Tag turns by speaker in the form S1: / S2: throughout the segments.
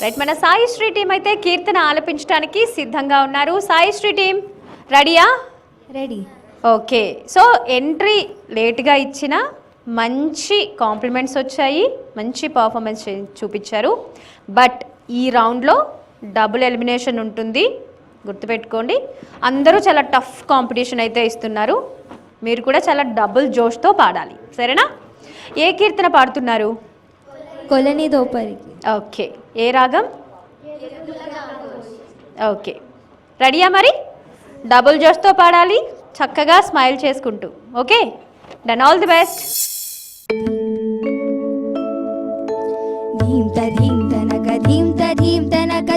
S1: Right మన Sai Shri team అయితే కీర్తన ఆలపించడానికి సిద్ధంగా ఉన్నారు. సాయి శ్రీ టీం రెడీయా?
S2: రెడీ.
S1: ఓకే. సో ఎంట్రీ లేట్గా ఇచ్చిన మంచి కాంప్లిమెంట్స్ వచ్చాయి. మంచి పర్ఫార్మెన్స్ చూపించారు. బట్ ఈ రౌండ్లో డబుల్ ఎలిమినేషన్ ఉంటుంది. గుర్తుపెట్టుకోండి. అందరూ చాలా టఫ్ కాంపిటీషన్ అయితే ఇస్తున్నారు. మీరు కూడా చాలా డబుల్ జోష్తో పాడాలి. సరేనా? ఏ కీర్తన పాడుతున్నారు?
S2: కొలని దోపరికి.
S1: ఓకే. ఏ రాగం? ఓకే. రెడీయా మరి? డబుల్ జోష్తో పాడాలి చక్కగా స్మైల్ చేసుకుంటూ. Okay? Done. All the best.
S2: ధీం తధీం తనక ధీం తధీం తనక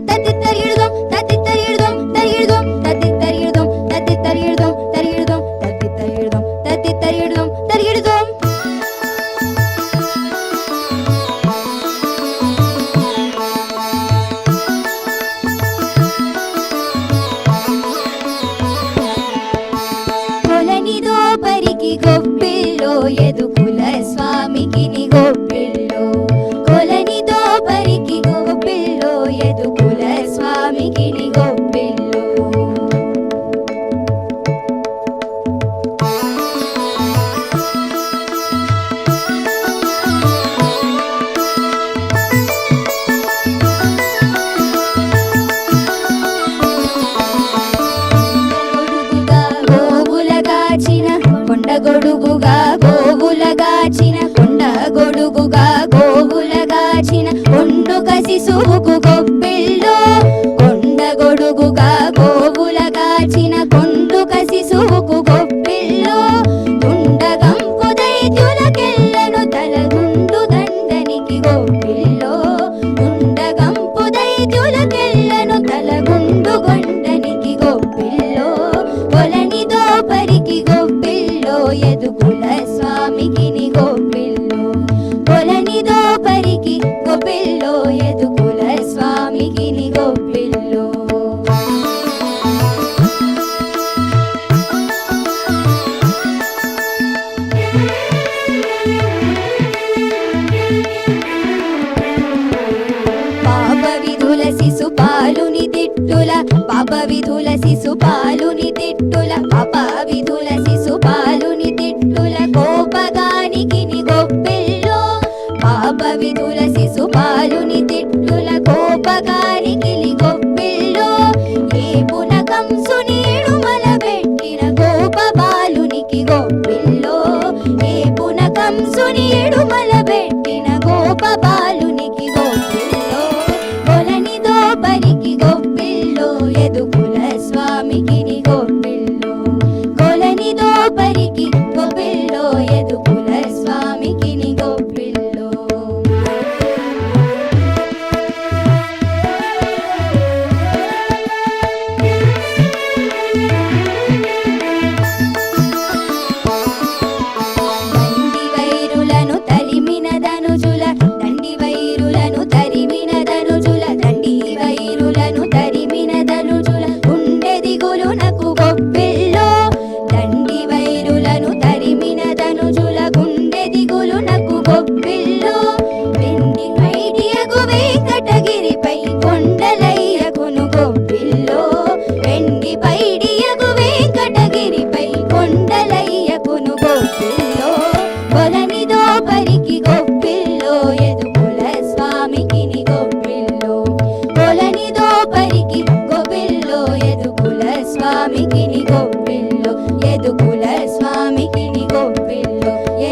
S2: go గొడుగుగా గోవులగాచిన కొండ గొడుగుగా గోవులగాచిన కసి సూకు గొప్ప శిశుపాలుని తిట్టుల అపావిధుల శిశుపాలుని తిట్టుల కోపగానికి గొప్పెల్లో పాప విధుల శిశుపాలుని తిట్టుల కోపగానికి ని గొప్పిల్లో ఏ పునకంసునీడు మలబెట్టిన గోప బాలునికి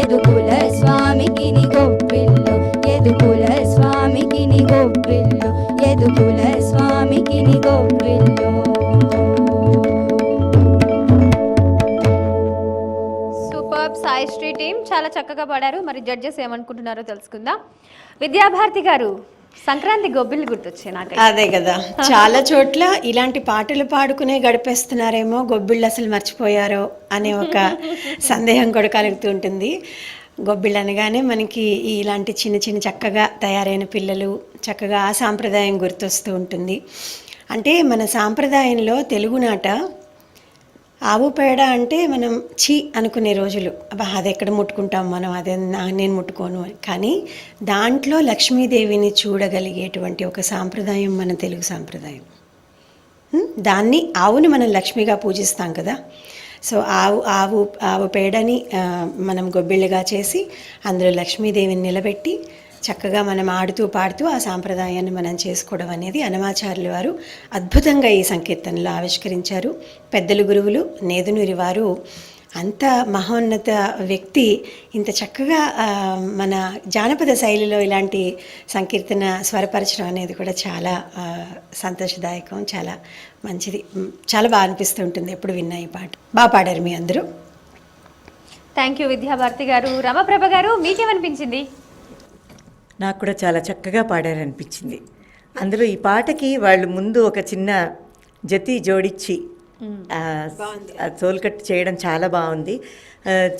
S2: ఎదుకుల స్వామికి గొప్పిల్లు గొప్పిల్లో ఎదుకుల స్వామికి గొప్పిల్లు గొప్పిల్లో ఎదుకుల స్వామికి గొప్పిల్లు.
S1: సాయి శ్రీ టీం చాలా చక్కగా పాడారు. మరి జడ్జెస్ ఏమనుకుంటున్నారో తెలుసుకుందాం. విద్యాభారతి గారు సంక్రాంతి గొబ్బిళ్ళు గుర్తొచ్చాయి నాకు
S3: అదే కదా. చాలా చోట్ల ఇలాంటి పాటలు పాడుకునే గడిపేస్తున్నారేమో గొబ్బిళ్ళు అసలు మర్చిపోయారో అనే ఒక సందేహం కూడా కలుగుతూ ఉంటుంది. గొబ్బిళ్ళు అనగానే మనకి ఇలాంటి చిన్న చిన్న చక్కగా తయారైన పిల్లలు చక్కగా ఆ సాంప్రదాయం గుర్తొస్తూ ఉంటుంది. అంటే మన సాంప్రదాయంలో తెలుగునాట ఆవు పేడ అంటే మనం చీ అనుకునే రోజులు. అబ్బా అది ఎక్కడ ముట్టుకుంటాం మనం? అదే నా- నేను ముట్టుకోను కానీ దాంట్లో లక్ష్మీదేవిని చూడగలిగేటువంటి ఒక సాంప్రదాయం మన తెలుగు సాంప్రదాయం. దాన్ని ఆవుని మనం లక్ష్మిగా పూజిస్తాం కదా. సో ఆవు ఆవు ఆవు పేడని మనం గొబ్బిళ్ళగా చేసి అందులో లక్ష్మీదేవిని నిలబెట్టి చక్కగా మనం ఆడుతూ పాడుతూ ఆ సాంప్రదాయాన్ని మనం చేసుకోవడం అనేది అనమాచార్యులు వారు అద్భుతంగా ఈ సంకీర్తనలో ఆవిష్కరించారు. పెద్దలు గురువులు నేదునూరి వారు అంత మహోన్నత వ్యక్తి ఇంత చక్కగా మన జానపద శైలిలో ఇలాంటి సంకీర్తన స్వరపరచడం అనేది కూడా చాలా సంతోషదాయకం చాలా మంచిది. చాలా బాగా అనిపిస్తుంటుంది ఎప్పుడు విన్నా ఈ పాట. బాగా పాడారు మీ అందరూ.
S1: థ్యాంక్ యూ విద్యాభారతి గారు. రమప్రభ గారు మీకేమనిపించింది?
S4: నాకు కూడా చాలా చక్కగా పాడారనిపించింది. అందులో ఈ పాటకి వాళ్ళు ముందు ఒక చిన్న జతి జోడించి ఆ, ఆ సోల్కట్ చేయడం చాలా బాగుంది.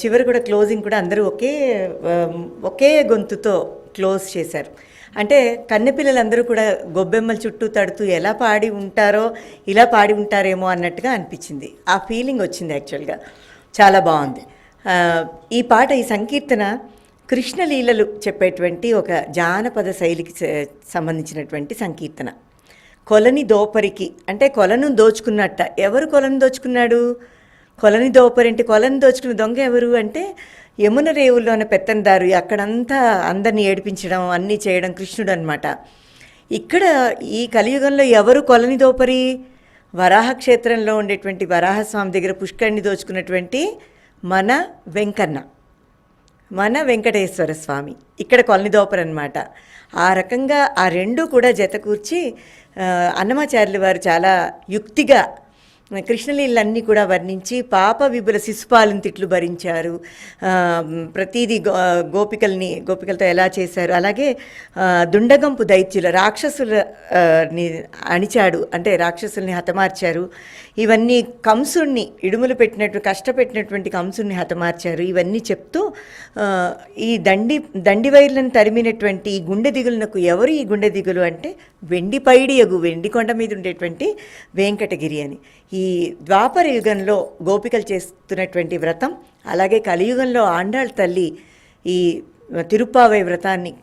S4: చివరి కూడా క్లోజింగ్ కూడా అందరూ ఒకే ఒకే గొంతుతో క్లోజ్ చేశారు. అంటే కన్నెపిల్లలందరూ కూడా గొబ్బెమ్మల చుట్టూ తడుతూ ఎలా పాడి ఉంటారో ఇలా పాడి ఉంటారేమో అన్నట్టుగా అనిపించింది. ఆ ఫీలింగ్ వచ్చింది యాక్చువల్గా. చాలా బాగుంది. ఈ పాట ఈ సంకీర్తన కృష్ణలీలలు చెప్పేటువంటి ఒక జానపద శైలికి సంబంధించినటువంటి సంకీర్తన. కొలని దోపరికి అంటే కొలను దోచుకున్నట్ట. ఎవరు కొలను దోచుకున్నాడు? కొలని దోపరి అంటే కొలను దోచుకున్న దొంగ ఎవరు అంటే యమున రేవుల్లోన పెత్తందారు. అక్కడంతా అందరిని ఏడిపించడం అన్నీ చేయడం కృష్ణుడు అనమాట ఇక్కడ ఈ కలియుగంలో ఎవరు కొలని దోపరి? వరాహ క్షేత్రంలో ఉండేటువంటి వరాహస్వామి దగ్గర పుష్కరిణి దోచుకున్నటువంటి మన వెంకన్న. మన వెంకటేశ్వర స్వామి. ఇక్కడ కొలనిదోపర్ అనమాట ఆ రకంగా ఆ రెండు కూడా జతకూర్చి అన్నమాచార్యులు వారు చాలా యుక్తిగా కృష్ణలీలన్నీ కూడా వర్ణించి పాప విభుల శిశుపాలను తిట్లు భరించారు. ప్రతిదీ గో గోపికల్ని గోపికలతో ఎలా చేశారు? అలాగే దుండగంపు దైత్యుల రాక్షసులని అణిచాడు అంటే రాక్షసుల్ని హతమార్చారు. ఇవన్నీ కంసుణ్ణి ఇడుములు పెట్టినట్టు కష్టపెట్టినటువంటి కంసుణ్ణి హతమార్చారు. ఇవన్నీ చెప్తూ ఈ దండి దండి వైర్లను తరిమినటువంటి ఈ గుండె దిగులకు ఎవరు ఈ గుండె దిగులు అంటే వెండి పైడి ఎగు వెండి కొండ మీద ఉండేటువంటి వెంకటగిరి అని. ఈ ద్వాపర యుగంలో గోపికలు చేస్తున్నటువంటి వ్రతం అలాగే కలియుగంలో ఆండాళ్ళ తల్లి ఈ తిరుప్పావై వ్రతాన్ని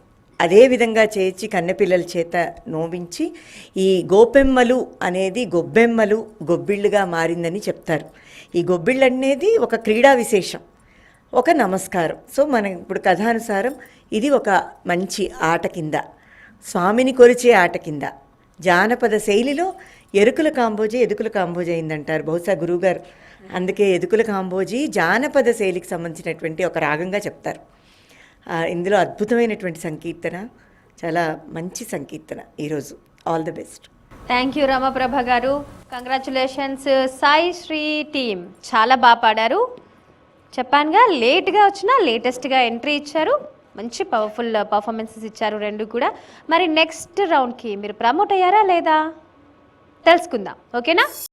S4: అదే విధంగా చేర్చి కన్నెపిల్లల చేత నోవించి ఈ గోపెమ్మలు అనేది గొబ్బెమ్మలు గొబ్బిళ్ళుగా మారిందని చెప్తారు. ఈ గొబ్బిళ్ళు అనేది ఒక క్రీడా విశేషం ఒక నమస్కారం. సో మనం ఇప్పుడు కథానుసారం ఇది ఒక మంచి ఆట కింద. స్వామిని కొరిచే ఆట కింద. జానపద శైలిలో ఎరుకుల కాంబోజీ ఎదుకుల కాంబోజీ అయిందంటారు బహుశా గురువుగారు. అందుకే ఎదుకుల కాంబోజీ జానపద శైలికి సంబంధించినటువంటి ఒక రాగంగా చెప్తారు. ఇందులో అద్భుతమైనటువంటి సంకీర్తన చాలా మంచి సంకీర్తన ఈరోజు. All the best
S1: thank you Ramaprabha garu. Congratulations Sai Shri team. చాలా బాగా పాడారు. చెప్పానుగా లేట్గా వచ్చినా లేటెస్ట్గా ఎంట్రీ ఇచ్చారు. మంచి పవర్ఫుల్ పర్ఫార్మెన్సెస్ uh, ఇచ్చారు రెండు కూడా. మరి నెక్స్ట్ రౌండ్కి మీరు ప్రమోట్ అయ్యారా లేదా? తెలుసుకుందాం. ఓకేనా